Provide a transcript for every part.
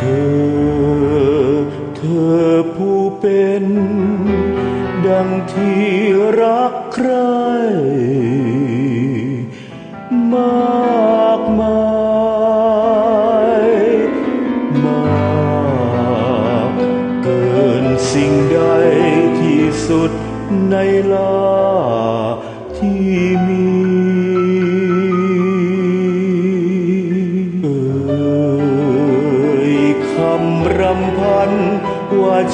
เธอ เธอผู้เป็น ดังที่รักใคร มากมายมากเกินสิ่งใดที่สุดในลาที่มี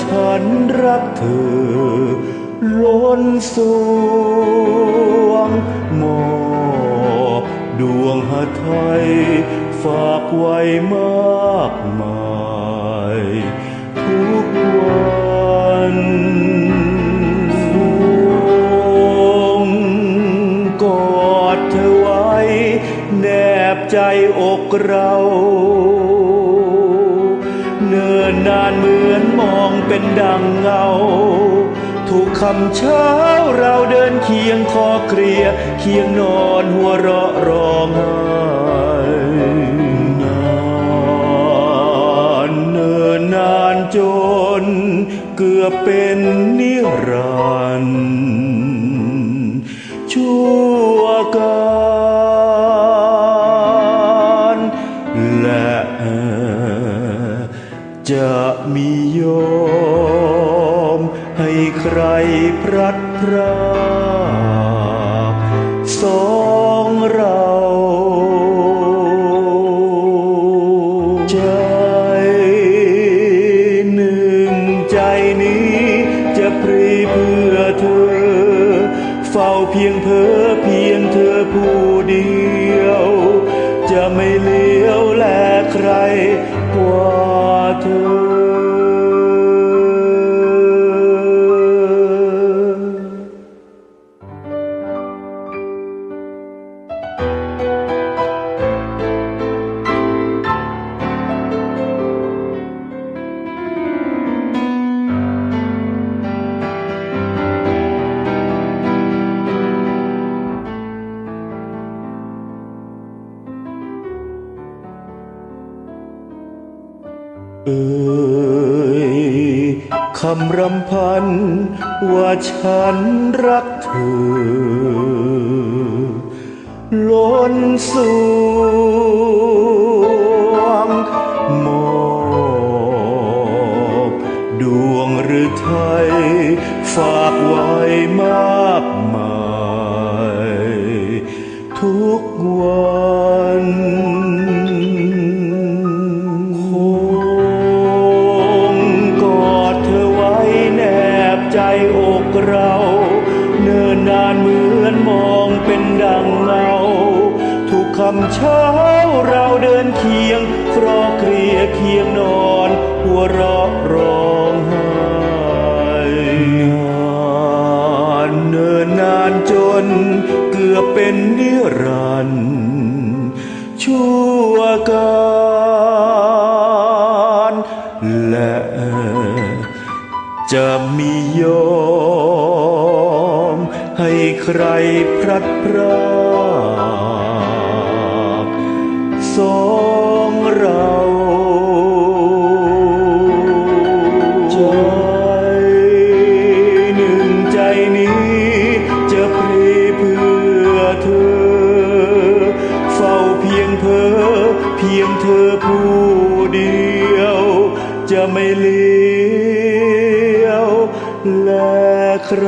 ฉันรักเธอ ล้นสวงมอบดวงหาไทย ฝากไว้มากมายทุกวันงกอดเธอไว้ แนบใจอกเรา นิ่นนานเหมือนมองเป็นดังเงา ทุกคำเช้าเราเดินเคียงคอเคลียเคียงนอนหัวเราะร้องไห้นานเนินนานจน เกือบเป็นนิรันดร์ ใครพลัดพรากสองเราใจหนึ่งใจนี้จะปรีเพื่อเธอ เฝ้าเพียงเธอเพียงเธอผู้เดียว จะไม่เลี้ยวแลใครกว่า เอ่ยคำรำพันว่าฉันรักเธอ ล้นสวงมอบดวงหรือไทย ฝากไว้มากมาย ทุก นานเหมือนมองเป็นดังเงา ทุกคำเช้าเราเดินเคียงครอเคลียเคียงนอน หัวเราะร้องไห้นานเนินนานจน เกือบเป็นนิรันดร์ชั่วกา ใครพลัดพรากสองเราใจหนึ่งใจนี้จะพรีเพื่อเธอ เฝ้าเพียงเธอเพียงเธอผู้เดียว จะไม่เลี้ยวและใคร